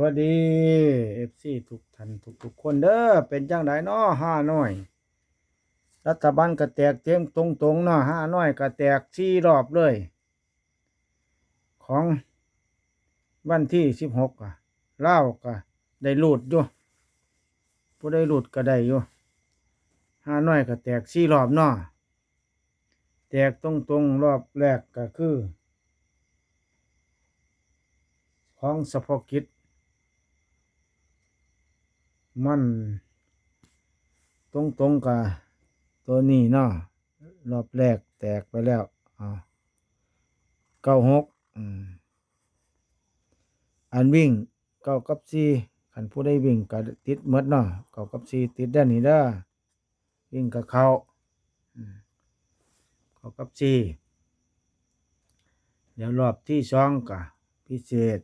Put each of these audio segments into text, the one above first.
วัสดีเอฟซีทุกท่านทุกทุกๆคนเด้อเป็นจังไดน้อห้าน้อย รัฐบาลก็แตกเต็มตรงตรงเนาะห้าน้อยก็แตกสี่รอบเลย ของวันที่สิบหกอะเล่าก็ได้หลุดอยู่ผู้ได้หลุดก็ได้อยู่ห้าน้อยก็แตกสี่รอบเนาะแตกตรงตรงรอบแรกก็คือ ของสพกิจ มัน ตรงตรงๆกับตัวนี้เนาะรอบแรกแตกไปแล้วอ่าเก้าหกอันวิ่งเก้ากับสี่ขันผู้ได้วิ่งก็ติดหมดเนาะเก้ากับสี่ติดด้านนี้เด้อวิ่งกับเขาเก้ากับสี่เดี๋ยวรอบที่สองก็พิเศษ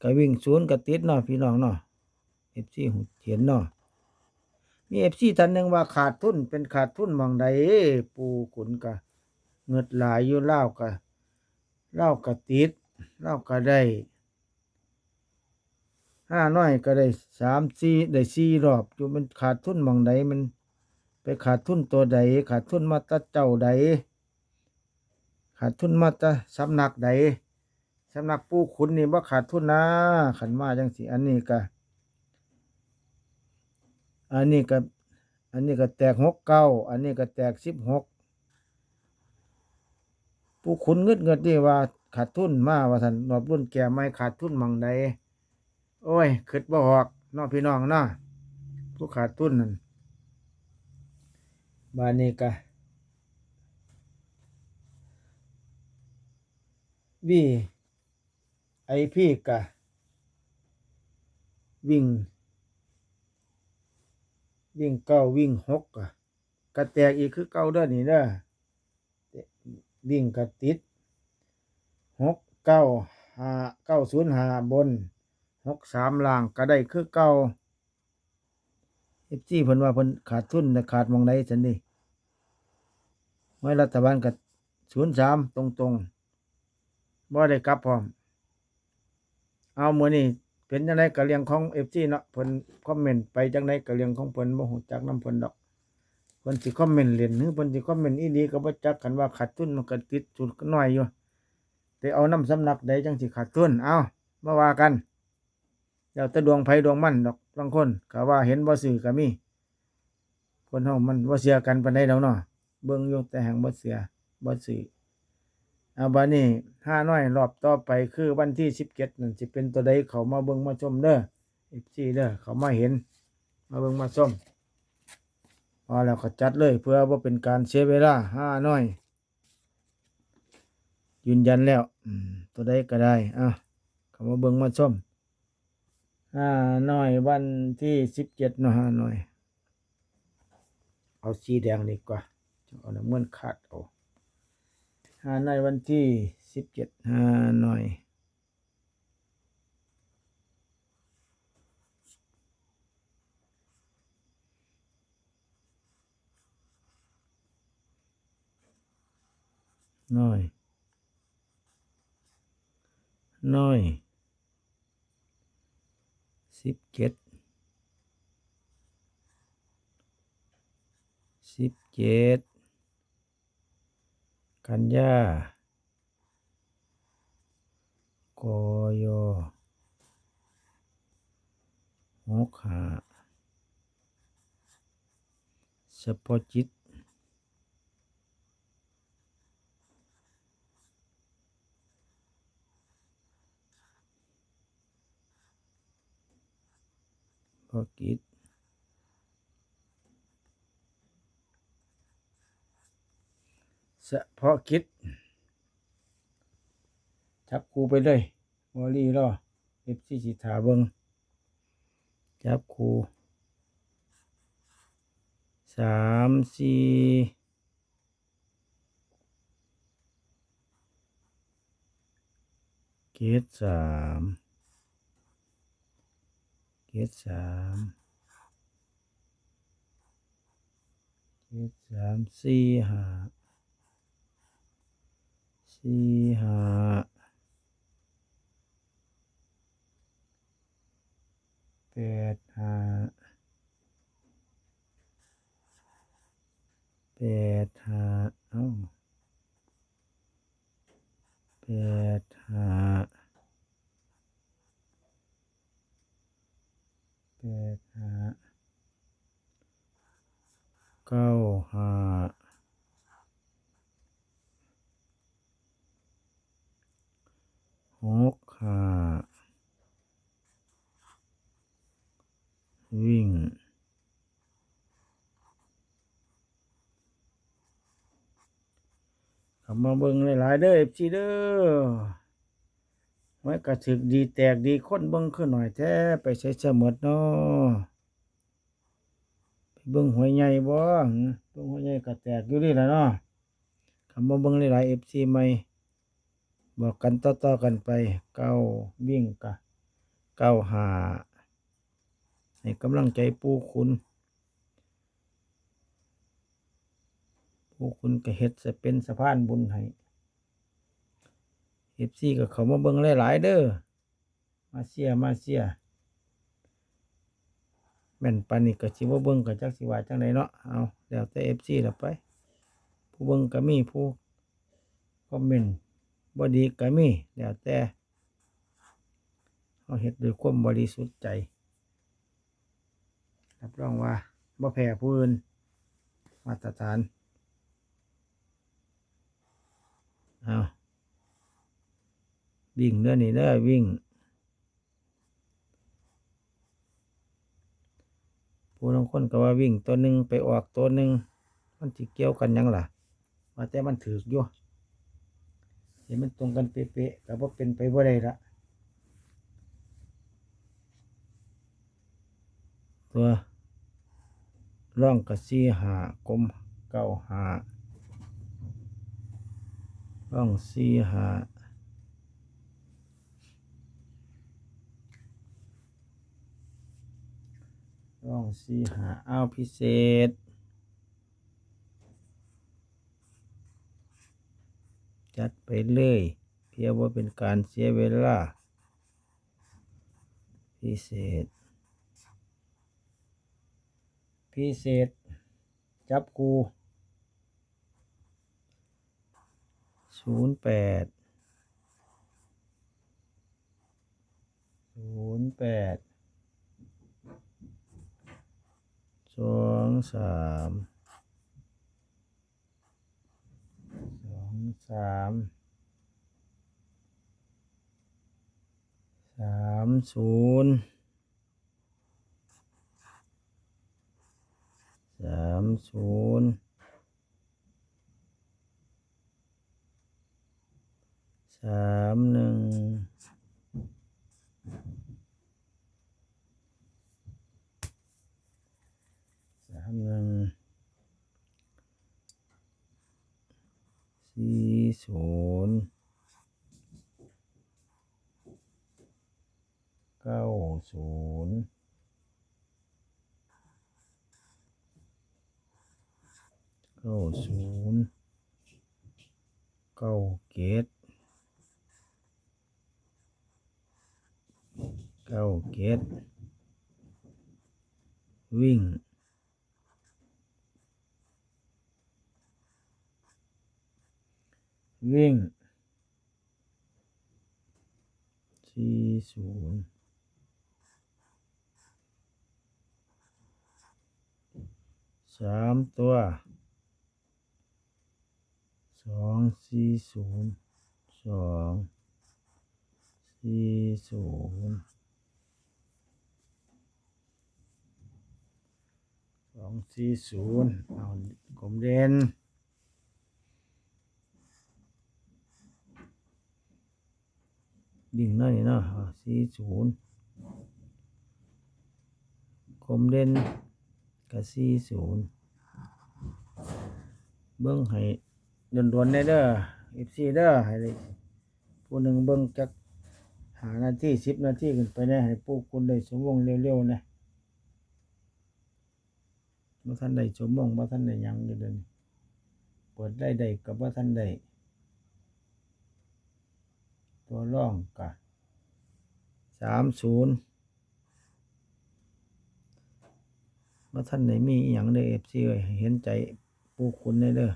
ก็วิ่งศูนย์ก็ติดเนาะพี่น้องเนาะ เอฟซีหูเขียนเนาะมีเอฟซีท่านหนึ่งว่าขาดทุนเป็นขาดทุนมองใดปูขุนกะเงิดหลายอยู่เล่ากะเล่ากะติดเล่ากะได้ห้าน้อยก็ได้สามสี่ได้สี่รอบอยู่มันขาดทุนมองใดมันไปขาดทุนตัวใดขาดทุนมาตาเจ้าใดขาดทุนมาตาสำนักใดสำนักปูขุนนี่ว่าขาดทุนนะขันมาจังสิอันนี้กะ อันนี้ก็ อันนี้ก็แตกหกเก้า อันนี้ก็แตกสิบหก ผู้ขุนเงิดเงิดนี่ว่าขาดทุนมาว่าท่านรอบรุ่นแก่ไม่ขาดทุนมังใดโอ้ยคิดบ่ออกน้องพี่น้องนาะผู้ขาดทุนนั่นบานนี้ก็วีไอพี่กะวิ่ง วิ่งเก้าวิ่งหกอะกระแตกอีกคือเก้าด้อนี่เด้อวิ่งกระติดหกเก้าหาเก้าศูนย์หาบนหกสามล่างก็ได้คือเก้าเอฟซีเพิ่นว่าเพิ่นขาดทุนแต่ขาดมองใดสันนี่ไว้รัฐบาลกับศูนย์สามตรงตรงๆบ่ได้กลับพร้อม เอามือนี่ เป็นจังไดกะเลียงของเอฟซีเนาะเพิ่นคอมเมนต์ไปจังไดกะเลียงของเพิ่นบ่ฮู้จักนํเพิ่นดอกเพิ่นสิคอมเมนต์เล่นหรือเพิ่นสิคอมเมนต์อีหลีก็บ่จักกันว่าขาดทุนมันก็ติดจุดก็น้อยอยู่แต่เอาน้ำสำนักใดจังสิขาดทุนเอามาว่ากันเดี๋ยวแต่ดวงไผดวงมันดอกบางคนก็ว่าเห็นบ่ซื่อก็มีคนเฮามันบ่เสียกันปานใดดอกเนาะเบิ่งอยู่แต่แห่งบ่เสียบ่ซื่อ อาบานี้ห้าน้อยรอบต่อไปคือวันที่สิบเจ็ดนั่นสิเป็นตัวใดเขามาเบิ่งมาชมเด้อเอฟซีเด้อเขามาเห็น มาเบิ่งมาชมพอแล้วก็จัดเลยเพื่อว่าเป็นการเสียเวลาห้าน้อย ยืนยันแล้วตัวใดก็ได้อะเขามาเบิ่งมาชมห้าน้อยวันที่สิบเจ็ดเนาะห้าน้อย เอาสีแดงดีกว่าเอาน้ำเงินขาดเอา ฮานอยวันที่สิบเจ็ดฮาหน่อยน้อย น้อยสิบเจ็ดสิบเจ็ด กันยากยหกหาสปอจิต พอกิจ เฉพาะกิจจับครูไปเลยวอลี่รอเอฟซีสิถาเบิงจับครูสามสี่เกตสามเกตสามเกตสามสี่ห้า สี่ห้าแปดห้าแปดห้าเอ้าแปดห้าแปดห้าเก้าห้า หกห้าวิ่งกลับมาเบิ่งหลายๆเด้อเอฟซีเด้อไว้กระถึกดีแตกดีคนเบิ่งขึ้นหน่อยแท้ไปใช้เสมดเนาะไปเบิ่งหวยใหญ่บ่หึเบิ่งหวยใหญ่ก็แตกอยู่นี่ล่ะเนาะกลับมาเบิ่งหลายๆเอฟซีใหม่ บอกกันต่อๆกันไปเก้าวิ่งกะเก้าหาให้กำลังใจปู่คุณผู้คุณก็เฮ็ดจะเป็นสะพานบุญให้เอฟซีก็เขามาเบิ่งหลายๆเด้อมาเสียมาเสียแม่นปานนี้ก็สิบ่เบิ่งก็จักสิว่าจังไดเนาะเอาแล้วแต่เอฟซีละไป ผู้เบิ่งก็มีผู้คอมเมนต์ บ่ดีก็มีแล้วแต่เฮาเฮ็ดด้วยความบริสุทธิ์ใจ รับรองว่าบ่แพ้ผู้อื่นมาตรฐานเอาวิ่งเด้อนี่เด้อวิ่ง ผู้บางคนก็ว่าวิ่งตัวหนึ่งไปออกตัวหนึ่งมันสิเกี่ยวกันยังล่ะว่าแต่มันถือกอยู่ ห็นมันตรงกันเป๊ะๆก็บ่าเป็นไปบ่าได้ละตัวร่องกระซี่หากลมเก้าหาร่องสี่หาร่องสี่หาอ้าวพิเศษ จัดไปเลย เพียงว่าเป็นการเสียเวลา พิเศษ พิเศษ จับกูศูนย์แปดศูนย์แปดสองสาม สองสามสามศูนย์สามศูนย์สามหนึ่งสามหนึ่งสี่ ศูนย์เก้าศูนย์เก้าศูนย์เก้าเกตเก้าเกตวิ่ง วิ่งสี่ศูนย์สามตัวสองสี่ศูนย์สองสี่ศูนย์สองสี่ศูนย์เอากลมเด่น ดิ่งหน่อยเนาะสี่ศูนย์กลมเด่นกับสี่ศูนย์เบิ้งให้ด่วนๆได้เด้ออีซีเด้อให้เลยผู้หนึ่งเบิ้งจักหานาทีสิบนาทีขึ้นไปได้ให้ผู้คุณได้สมวงเร็วๆนะว่าท่านได้สมวงว่าท่านได้ยังอยู่เดินเปิดได้ได้กับว่าท่านได้ ตัวร่องกะสามศูนย์ว่าท่านไหนมีอย่างเด้เอฟซีเอ้ยให้เห็นใจผู้คุณได้เด้อ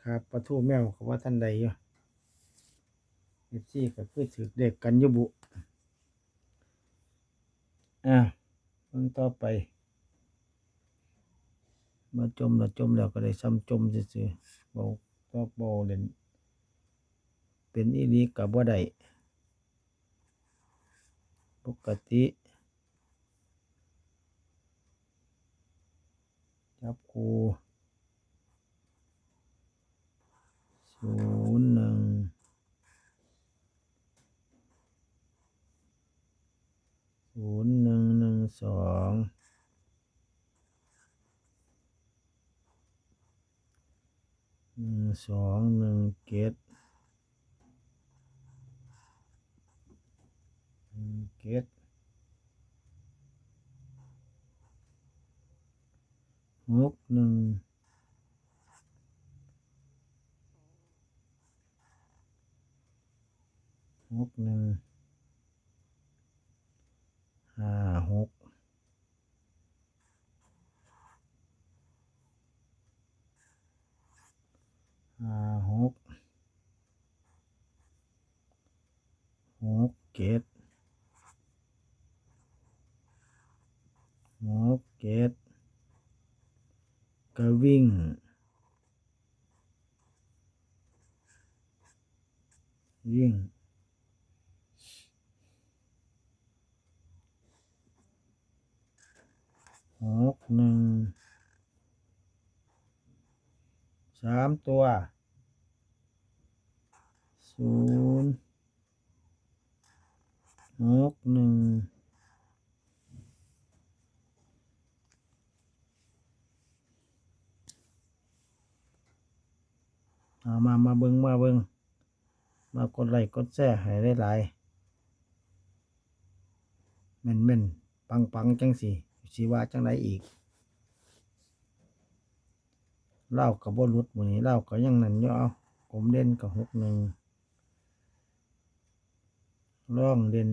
ครับประทูแมวก็ว่าท่านใดอยู่เอฟซีก็คือถือเด็กกันยุบุ อะเบิ่งต่อไป มาจมแล้วจมแล้วก็ได้ซ้ำจมซื่อๆบาก็เบาเล่นเป็นอีลีกับว่าได้ปกติจับคูศูนย์หนึ่งศูนย์หนึ่งหนึ่งสอง หนึ่งสองหนึ่งเกตหนึ่งเกตหกหนึ่งหกหนึ่งห้าหก ห้าหกหกเกตหกเกตก็วิ่งวิ่งหกหนึ่ง สามตัวศูนย์หกหนึ่งเอามา มาเบิงมาเบิงมากดไลค์กดแชร์ให้ได้หลายๆแม่นแม่นปังปังจังสิสิว่าจังไดอีก เล่ากับบ่หลุดมือนี้เล่าก็ยังนั่นยู่เอาผมเด่นกับหกหนึ่งร่องเด่น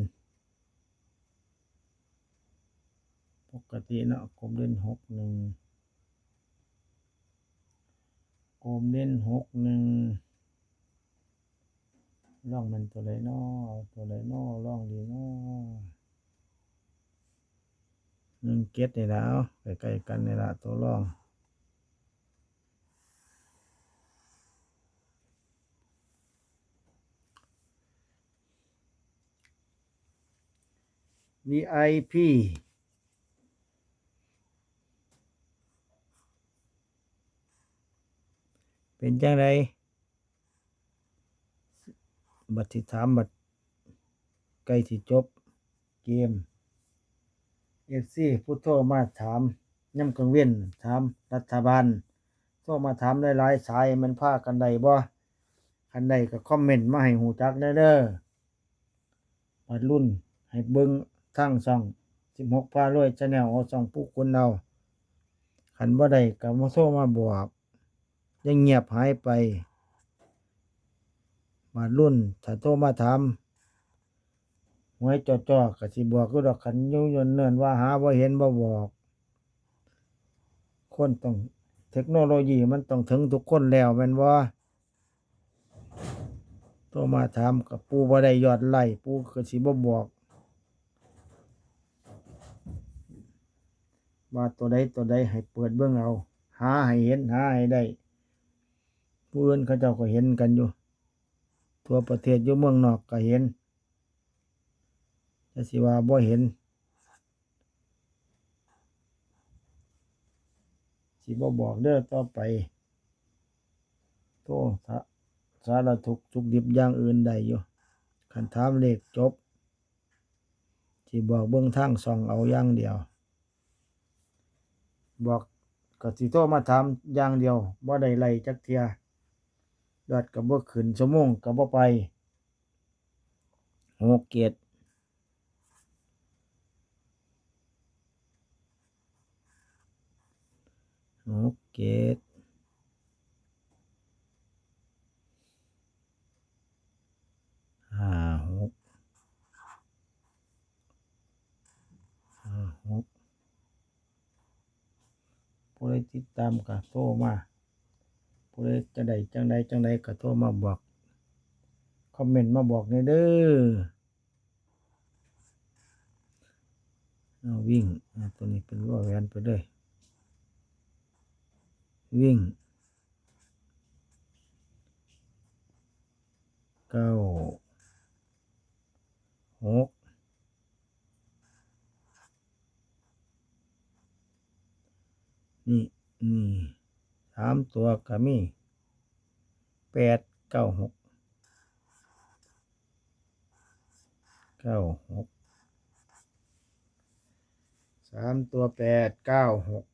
ปกติเนาะผมเด่นหกหนึ่งผมเด่นหกหนึ่งร่องมันตัวไหนอตัวไหนอร่องดีนอหนึ่งเก็ดนี่ละเอาใกล้ๆกันนี่ละตัวร่อง VIP เป็นจังไดบัดที่ถามบัดใกล้ที่จบเกม FC ผู้โทรมาถามย่ำกลางเว้นถามรัฐบาลโทรมาถามหลายๆสายมันพากันใดบ่คันใดก็คอมเมนต์มาให้หูจักได้เด้อบัดรุ่นให้เบิ่ง ทางช่อง16พารวยชาแนลเอาช่องผู้คนเอาคันบ่ได้ก็มาโทรมาบอกยังเงียบหายไปบัดรุ่นถ้าโทรมาถามหวยจ่อก็สิบอกคือดอกคันยุ่ยนเนินว่าหาบ่าเห็นบ่บอก คนต้องเทคโนโลยีมันต้องถึงทุกคนแล้วแม่นบ่าโทรมาถามกับปูบ่ได้ยอดไล่ปูก็สิบ่บอก ว่าตัวใดตัวใดให้เปิดเบิ่งเอา หาให้เห็นหาให้ได้ผู้อื่นเขาเจ้าก็เห็นกันอยู่ ทั่วประเทศอยู่เมืองนอกก็เห็นแต่สิว่าบ่เห็นสิบ่บอกเด้อต่อไปโตสาสารทุกทุกดิบอย่างอื่นได้อยู่คันถามเลขจบสิบอกเบิ่งทางส่องเอาอย่างเดียว บอกก็สิโทรมาถามอย่างเดียวบ่ได้ไล่จักเทียยอดก็บ่ขึ้นชั่วโมงก็บ่ไปหกเกียรติหกเกียรติห้าหกู้ใดติดตามก็โทรมาผู้ใดจะใดจังใดจังใดก็โทรมาบอกคอมเมนต์มาบอกในเด้อวิ่งตัวนี้เป็นว่าแวนไปเลยวิ่งเก้าหก นี่นี่สามตัวก็มีแปดเก้าหกเก้าหกสามตัวแปดเก้าหก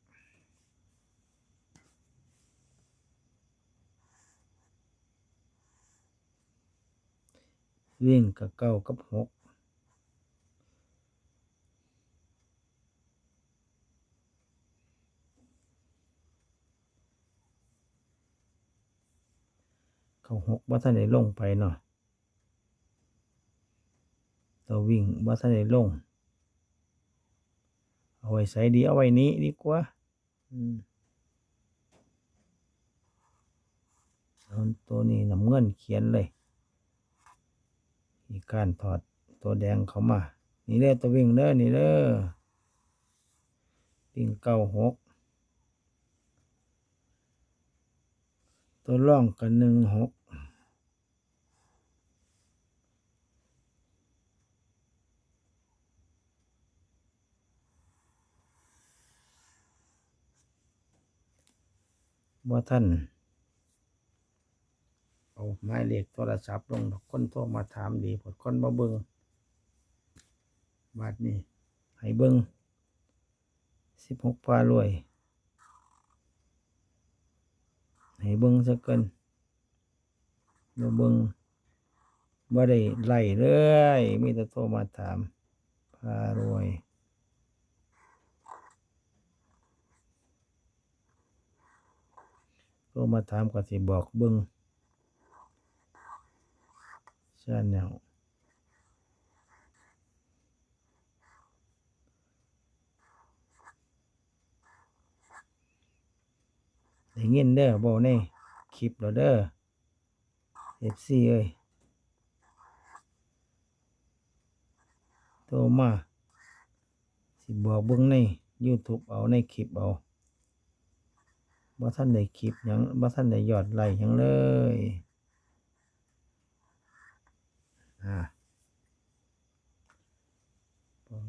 วิ่งกับเก้ากับหก เขาหกว่าท่านได้ลงไปเนาะตัววิ่งว่าท่านได้ลง เอาไว้ใส่ดีเอาไว้นี้ดีกว่าอืมตัวนี้น้ำเงินเขียนเลย อีกการถอดตัวแดงเข้ามา นี่เด้อตัววิ่งเด้อนี่เด้อวิ่งเก้าหกตัวร่องกันหนึ่งหก ว่าท่านเอาหมายเลขโทรศัพท์ลงคนโทรมาถามดีผดคนมาเบิงบาทนี้ให้เบิงสิบหกปลารวย ให้เบิงสักเกินเราเบิงว่าได้ไล่เลยมีแต่โทรมาถามพารวย โทรมาถามก็สิบอกเบิงชาแนลได้ยินเด้อบอกในคลิปแล้วเด้อ FC เอ้ยโทรมา สิบอกเบิ่งใน YouTube เอาในคลิปเอา บ่ท่านได้คลิปหยังบ่ท่านได้ยอดไลค์หยังเลยอ่า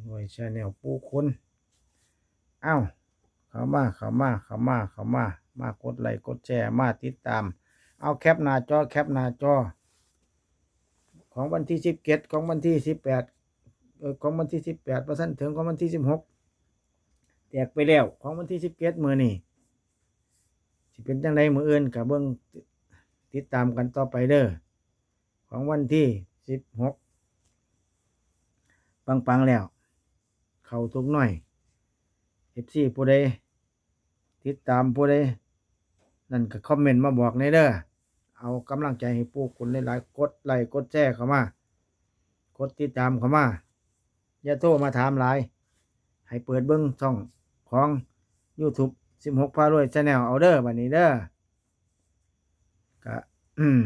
ไว้ชาแนลปูคุณเอ้าเข้ามาเข้ามาเข้ามาเข้ามามากดไลค์กดแชร์มาติดตาม เอาแคปหน้าจอแคปหน้าจอ ของวันที่สิบเจ็ดของวันที่สิบแปดของวันที่สิบแปดปร์เซ็นถึงของวันที่สิบหกแตกไปแล้วของวันที่สิบเจ็ดมือนี่ สิเป็นจังไดมืออื่นกับเบิ้องติดตามกันต่อไปเด้อของวันที่สิบหกปังปังๆแล้ว เข้าทุกหน่อยเอฟซีผู้ใดติดตามผู้ใดนั่นก็คอมเมนต์มาบอกในเด้อเอากำลังใจให้ผู้คุณหลายๆกดไลค์กดแชร์เข้ามากดติดตามเข้ามาอย่าโทรมาถามหลาย ให้เปิดเบิ้งช่องของ YouTube สิบหกพารวยชาแนลเอาเด้อวันนี้เด้อกะอืม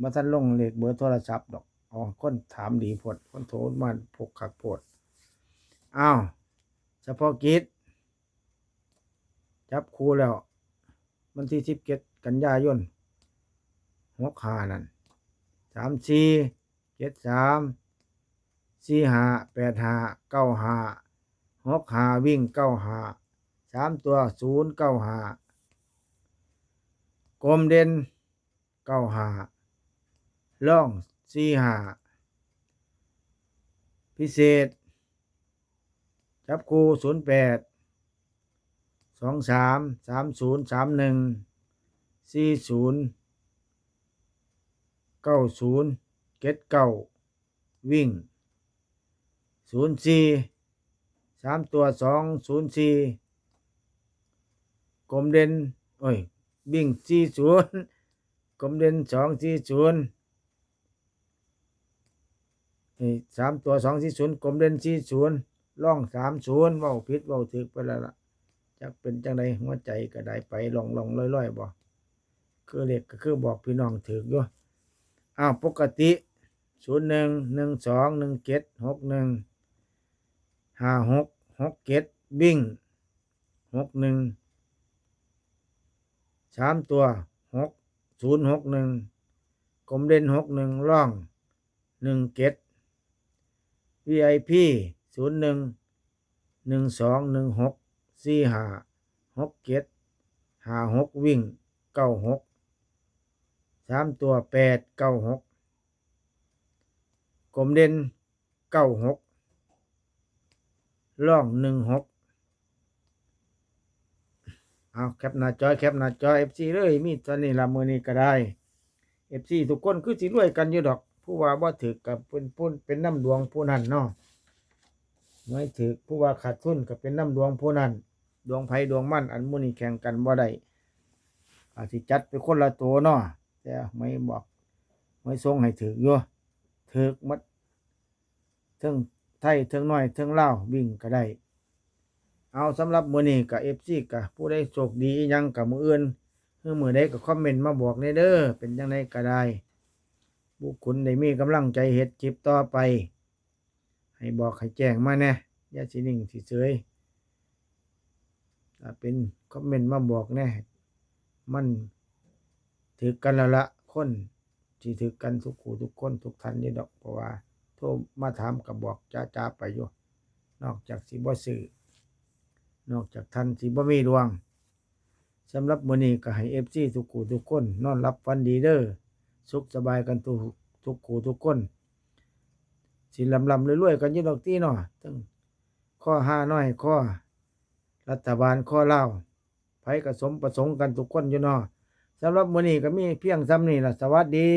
มาท่านลงเลขเบอร์โทรศัพท์ดอกอ๋อคนถามดีพดคนโทรมาพกขักพดอ้าวเฉพาะกิจจับครูแล้ววันที่สิบเจ็ดกันยายนหกหานั่นสามสี่เจ็ดสามสี่หาแปดหาเก้าหาหกหาวิ่งเก้าหา สามตัวศูนย์เก้าหากลมเด่นเก้าหาล่องสี่หาพิเศษ จับคูศูนย์แปดสองสามสามศูนย์สามหนึ่งสี่ศูนย์เก้าศูนย์เก็ดเก้าวิ่งศูนย์สี่สามตัวสองศูนย์สี่ กลมเด่นโอ้ยบิ่งสี่ศูนย์กลมเด่นสองสี่ศูนย์นี่สามตัวสองสี่ศูนย์กลมเด่นสี่ศูนย์ล่องสามศูนย์เว้าผิดเว้าถึกไปแล้วล่ะจจักเป็นจังไดหัวใจก็ได้ไปลองลองลอยๆบ่คือเลขก็คือบอกพี่น้องถืออยู่อ้าวปกติศูนย์หนึ่งหนึ่งสองหนึ่งเจ็ดหกหนึ่งห้าหกหกเจ็ดวิ่งหกหนึ่ง สามตัวหกศูนย์หกหนึ่งกลมเด่นหกหนึ่งร่องหนึ่งเจ็ด VIP ศูนย์หนึ่งหนึ่งสองหนึ่งหกสี่ห้าหกเจ็ดห้าหกวิ่งเก้าหกสามตัวแปดเก้าหกกลมเด่นเก้าหกล่องหนึ่งหก เอาแคปหน้าจอยแคปหน้าจอย FC เลยมีตอนนี้ละมือนี้ก็ได้ FC ทุกคนคือสิรวยกันอยู่ดอก ผู้ว่าบ่ถือกับเป็นผู้เป็นน้ำดวงผู้นั้นเนาะไม่ถือผู้ว่าขาดทุนก็เป็นน้ำดวงผู้นั้นดวงไผดวงมั่นอันหมุนี้แข่งกันบ่ได้อาจสิจัดเป็นคนละตัวเนาะแต่ไม่บอกไม่ทรงให้ถืออยู่ถือมัดเทิงไทยเทิงน้อยเทิงลาววิ่งก็ได้ เอาสำหรับมื้อนี้กับ FC กับผู้ใดโชคดียังกับมืออื่นเมื่อมือใดก็คอมเมนต์มาบอกในเด้อเป็นจังไดก็ได้บุคคลได้มีกำลังใจเฮ็ดคลิปต่อไป ให้บอกให้แจ้งมาแน่อย่าสินิ่งสิเฉยถ้าเป็นคอมเมนต์มาบอกแน่มันถือกันล้วละคนที่ถือกันทุกคู่ทุกคนทุกท่านนี่ดอกเพราะว่าโทรมาถามกับบอกจ้าจ้าไปอยู่นอกจากสิบ่ซื้อ นอกจากท่านสิบ่มีดวงสำหรับมื้อนี้ก็ให้ FC ทุกคู่ทุกคน นอนรับฝันดีเด้อสุขสบายกันทุกทุกคู่ทุกคน สิลำลำรวยๆกันอยี่ดอกตีเนาะทั้งข้อห้าน้อยข้อ รัฐบาลข้อเล่าไผกสมประสงค์กันทุกคนอยู่เนาะสำหรับมื้อนี้ก็มีเพียงซ้ำนี้ล่ะสวัสดี